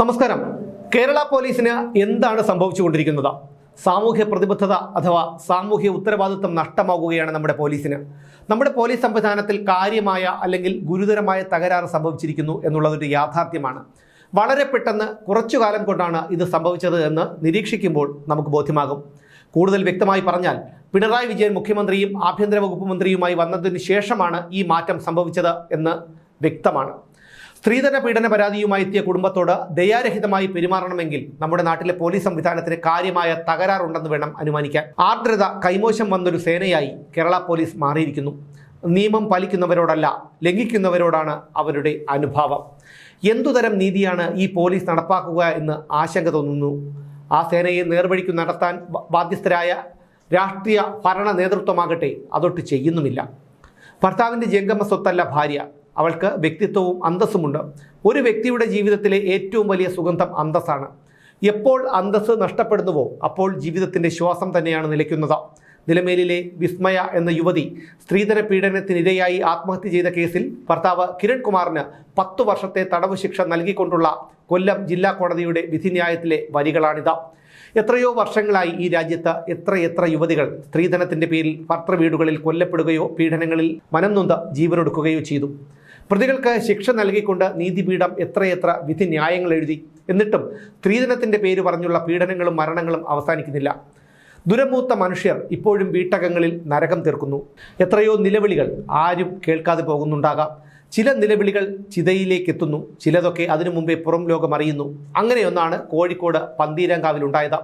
നമസ്കാരം. കേരള പോലീസിന് എന്താണ് സംഭവിച്ചുകൊണ്ടിരിക്കുന്നത്? സാമൂഹ്യ പ്രതിബദ്ധത അഥവാ സാമൂഹ്യ ഉത്തരവാദിത്വം നഷ്ടമാകുകയാണ് നമ്മുടെ പോലീസിന്. നമ്മുടെ പോലീസ് സംവിധാനത്തിൽ കാര്യമായ അല്ലെങ്കിൽ ഗുരുതരമായ തകരാറ് സംഭവിച്ചിരിക്കുന്നു എന്നുള്ളതൊരു യാഥാർത്ഥ്യമാണ്. വളരെ പെട്ടെന്ന് കുറച്ചു കാലം കൊണ്ടാണ് ഇത് സംഭവിച്ചത് എന്ന് നിരീക്ഷിക്കുമ്പോൾ നമുക്ക് ബോധ്യമാകും. കൂടുതൽ വ്യക്തമായി പറഞ്ഞാൽ പിണറായി വിജയൻ മുഖ്യമന്ത്രിയും ആഭ്യന്തര വകുപ്പ് മന്ത്രിയുമായി വന്നതിന് ശേഷമാണ് ഈ മാറ്റം സംഭവിച്ചത് എന്ന് വ്യക്തമാണ്. സ്ത്രീധന പീഡന പരാതിയുമായി എത്തിയ കുടുംബത്തോട് ദയാരഹിതമായി പെരുമാറണമെങ്കിൽ നമ്മുടെ നാട്ടിലെ പോലീസ് സംവിധാനത്തിന് കാര്യമായ തകരാറുണ്ടെന്ന് വേണം അനുമാനിക്കാൻ. ആർദ്രത കൈമോശം വന്നൊരു സേനയായി കേരള പോലീസ് മാറിയിരിക്കുന്നു. നിയമം പാലിക്കുന്നവരോടല്ല ലംഘിക്കുന്നവരോടാണ് അവരുടെ അനുഭാവം. എന്തുതരം നീതിയാണ് ഈ പോലീസ് നടപ്പാക്കുക എന്ന് ആശങ്ക തോന്നുന്നു. ആ സേനയെ നേർവഴിക്ക് നടത്താൻ ബാധ്യസ്ഥരായ രാഷ്ട്രീയ ഭരണ നേതൃത്വമാകട്ടെ അതൊട്ട് ചെയ്യുന്നുമില്ല. ഭർത്താവിന്റെ ജംഗമ സ്വത്തല്ല ഭാര്യ. അവൾക്ക് വ്യക്തിത്വവും അന്തസ്സുമുണ്ട്. ഒരു വ്യക്തിയുടെ ജീവിതത്തിലെ ഏറ്റവും വലിയ സുഗന്ധം അന്തസ്സാണ്. എപ്പോൾ അന്തസ്സ് നഷ്ടപ്പെടുന്നുവോ അപ്പോൾ ജീവിതത്തിന്റെ ശ്വാസം തന്നെയാണ് നിലയ്ക്കുന്നത്. നിലമേലിലെ വിസ്മയ എന്ന യുവതി സ്ത്രീധന പീഡനത്തിനിരയായി ആത്മഹത്യ ചെയ്ത കേസിൽ ഭർത്താവ് കിരൺ കുമാറിന് പത്തു വർഷത്തെ തടവ് ശിക്ഷ നൽകിക്കൊണ്ടുള്ള കൊല്ലം ജില്ലാ കോടതിയുടെ വിധിന്യായത്തിലെ വരികളാണിത്. എത്രയോ വർഷങ്ങളായി ഈ രാജ്യത്ത് എത്രയെത്ര യുവതികൾ സ്ത്രീധനത്തിന്റെ പേരിൽ ഭർത്തൃവീടുകളിൽ കൊല്ലപ്പെടുകയോ പീഡനങ്ങളിൽ മനം നൊന്ത് ജീവനൊടുക്കുകയോ ചെയ്തു. പ്രതികൾക്ക് ശിക്ഷ നൽകിക്കൊണ്ട് നീതിപീഠം എത്രയെത്ര വിധി ന്യായങ്ങൾ എഴുതി. എന്നിട്ടും സ്ത്രീധനത്തിന്റെ പേര് പറഞ്ഞുള്ള പീഡനങ്ങളും മരണങ്ങളും അവസാനിക്കുന്നില്ല. ദുരമൂത്ത മനുഷ്യർ ഇപ്പോഴും വീട്ടകങ്ങളിൽ നരകം തീർക്കുന്നു. എത്രയോ നിലവിളികൾ ആരും കേൾക്കാതെ പോകുന്നുണ്ടാകാം. ചില നിലവിളികൾ ചിതയിലേക്ക് എത്തുന്നു. ചിലതൊക്കെ അതിനു മുമ്പേ പുറം ലോകം അറിയുന്നു. അങ്ങനെയൊന്നാണ് കോഴിക്കോട് പന്തീരങ്കാവിലുണ്ടായത്.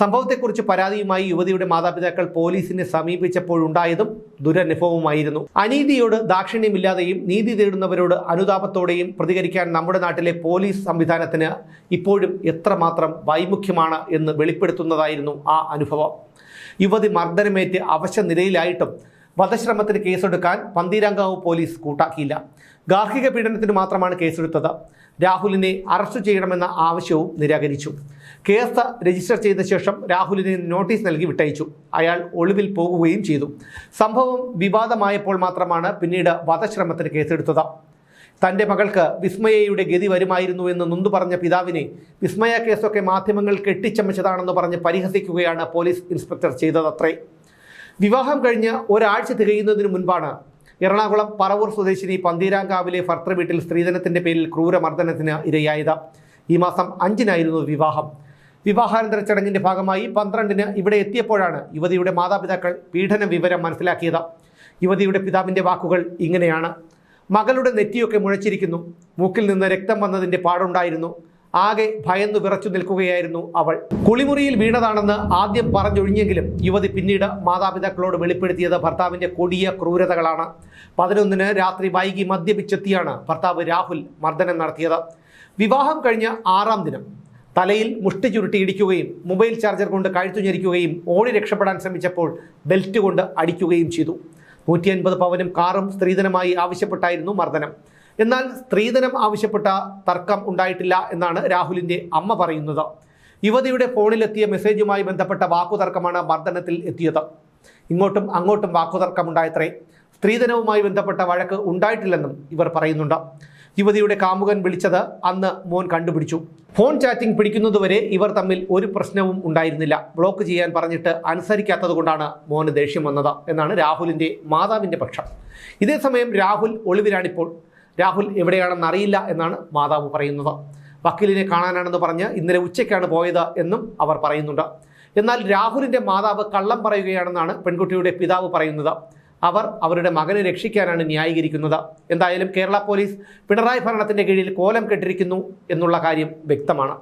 സംഭവത്തെക്കുറിച്ച് പരാതിയുമായി യുവതിയുടെ മാതാപിതാക്കൾ പോലീസിനെ സമീപിച്ചപ്പോഴുണ്ടായതും ദുരനുഭവമായിരുന്നു അനീതിയോട് ദാക്ഷിണ്യമില്ലാതെയും നീതി തേടുന്നവരോട് അനുതാപത്തോടെയും പ്രതികരിക്കാൻ നമ്മുടെ നാട്ടിലെ പോലീസ് സംവിധാനത്തിന് ഇപ്പോഴും എത്രമാത്രം വൈമുഖ്യമാണ് എന്ന് വെളിപ്പെടുത്തുന്നതായിരുന്നു ആ അനുഭവം. യുവതി മർദ്ദനമേറ്റ് അവശ നിലയിലായിട്ടും വധശ്രമത്തിന് കേസെടുക്കാൻ പന്തീരാങ്കാവ് പോലീസ് കൂട്ടാക്കിയില്ല. ഗാർഹിക പീഡനത്തിന് മാത്രമാണ് കേസെടുത്തത്. രാഹുലിനെ അറസ്റ്റ് ചെയ്യണമെന്ന ആവശ്യവും നിരാകരിച്ചു. കേസ് രജിസ്റ്റർ ചെയ്ത ശേഷം രാഹുലിന് നോട്ടീസ് നൽകി വിട്ടയച്ചു. അയാൾ ഒളിവിൽ പോകുകയും ചെയ്തു. സംഭവം വിവാദമായപ്പോൾ മാത്രമാണ് പിന്നീട് വധശ്രമത്തിന് കേസെടുത്തത്. തന്റെ മകൾക്ക് വിസ്മയയുടെ ഗതി വരുമായിരുന്നു എന്ന് നൊന്തു പറഞ്ഞ പിതാവിനെ വിസ്മയ കേസൊക്കെ മാധ്യമങ്ങൾ കെട്ടിച്ചമച്ചതാണെന്ന് പറഞ്ഞ് പരിഹസിക്കുകയാണ് പോലീസ് ഇൻസ്പെക്ടർ ചെയ്തതത്രേ. വിവാഹം കഴിഞ്ഞ് ഒരാഴ്ച തികയുന്നതിന് മുൻപാണ് എറണാകുളം പറവൂർ സ്വദേശിനി പന്തീരാങ്കാവിലെ ഭർത്തൃ വീട്ടിൽ സ്ത്രീധനത്തിന്റെ പേരിൽ ക്രൂരമർദ്ദനത്തിന് ഇരയായത്. ഈ മാസം അഞ്ചിനായിരുന്നു വിവാഹം. വിവാഹാനന്തര ചടങ്ങിന്റെ ഭാഗമായി പന്ത്രണ്ടിന് ഇവിടെ എത്തിയപ്പോഴാണ് യുവതിയുടെ മാതാപിതാക്കൾ പീഡന വിവരം മനസ്സിലാക്കിയത്. യുവതിയുടെ പിതാവിന്റെ വാക്കുകൾ ഇങ്ങനെയാണ്. മകളുടെ നെറ്റിയൊക്കെ മുഴച്ചിരിക്കുന്നു. മൂക്കിൽ നിന്ന് രക്തം വന്നതിന്റെ പാടുണ്ടായിരുന്നു. ആകെ ഭയന്നു വിറച്ചു നിൽക്കുകയായിരുന്നു അവൾ. കുളിമുറിയിൽ വീണതാണെന്ന് ആദ്യം പറഞ്ഞൊഴിഞ്ഞെങ്കിലും യുവതി പിന്നീട് മാതാപിതാക്കളോട് വെളിപ്പെടുത്തിയത് ഭർത്താവിന്റെ കൊടിയ ക്രൂരതകളാണ്. പതിനൊന്നിന് രാത്രി വൈകി മദ്യപിച്ചെത്തിയാണ് ഭർത്താവ് രാഹുൽ മർദ്ദനം നടത്തിയത്. വിവാഹം കഴിഞ്ഞ ആറാം ദിനം. തലയിൽ മുഷ്ടി ചുരുട്ടി ഇടിക്കുകയും മൊബൈൽ ചാർജർ കൊണ്ട് കഴുത്തു ഞെരിക്കുകയും ഓടി രക്ഷപ്പെടാൻ ശ്രമിച്ചപ്പോൾ ബെൽറ്റ് കൊണ്ട് അടിക്കുകയും ചെയ്തു. നൂറ്റി അൻപത് പവനും കാറും സ്ത്രീധനമായി ആവശ്യപ്പെട്ടായിരുന്നു മർദ്ദനം. എന്നാൽ സ്ത്രീധനം ആവശ്യപ്പെട്ട തർക്കം ഉണ്ടായിട്ടില്ല എന്നാണ് രാഹുലിന്റെ അമ്മ പറയുന്നത്. യുവതിയുടെ ഫോണിലെത്തിയ മെസ്സേജുമായി ബന്ധപ്പെട്ട വാക്കുതർക്കമാണ് മർദ്ദനത്തിൽ എത്തിയത്. ഇങ്ങോട്ടും അങ്ങോട്ടും വാക്കുതർക്കമുണ്ടായത്രേ. സ്ത്രീധനവുമായി ബന്ധപ്പെട്ട വഴക്ക് ഉണ്ടായിട്ടില്ലെന്നും ഇവർ പറയുന്നുണ്ട്. യുവതിയുടെ കാമുകൻ വിളിച്ചത് അന്ന് മോൻ കണ്ടുപിടിച്ചു. ഫോൺ ചാറ്റിംഗ് പിടിക്കുന്നതുവരെ ഇവർ തമ്മിൽ ഒരു പ്രശ്നവും ഉണ്ടായിരുന്നില്ല. ബ്ലോക്ക് ചെയ്യാൻ പറഞ്ഞിട്ട് അനുസരിക്കാത്തത് കൊണ്ടാണ് മോന് ദേഷ്യം വന്നത് എന്നാണ് രാഹുലിന്റെ മാതാവിന്റെ പക്ഷം. ഇതേസമയം രാഹുൽ ഒളിവിലാണിപ്പോൾ. രാഹുൽ എവിടെയാണെന്ന് അറിയില്ല എന്നാണ് മാതാവ് പറയുന്നത്. വക്കീലിനെ കാണാനാണെന്ന് പറഞ്ഞ് ഇന്നലെ ഉച്ചയ്ക്കാണ് പോയത് എന്നും അവർ പറയുന്നുണ്ട്. എന്നാൽ രാഹുലിന്റെ മാതാവ് കള്ളം പറയുകയാണെന്നാണ് പെൺകുട്ടിയുടെ പിതാവ് പറയുന്നത്. അവർ അവരുടെ മകനെ രക്ഷിക്കാനാണ് ന്യായീകരിക്കുന്നത്. എന്തായാലും കേരള പോലീസ് പിണറായി ഭരണത്തിന്റെ കീഴിൽ കോലം കെട്ടിരിക്കുന്നു എന്നുള്ള കാര്യം വ്യക്തമാണ്.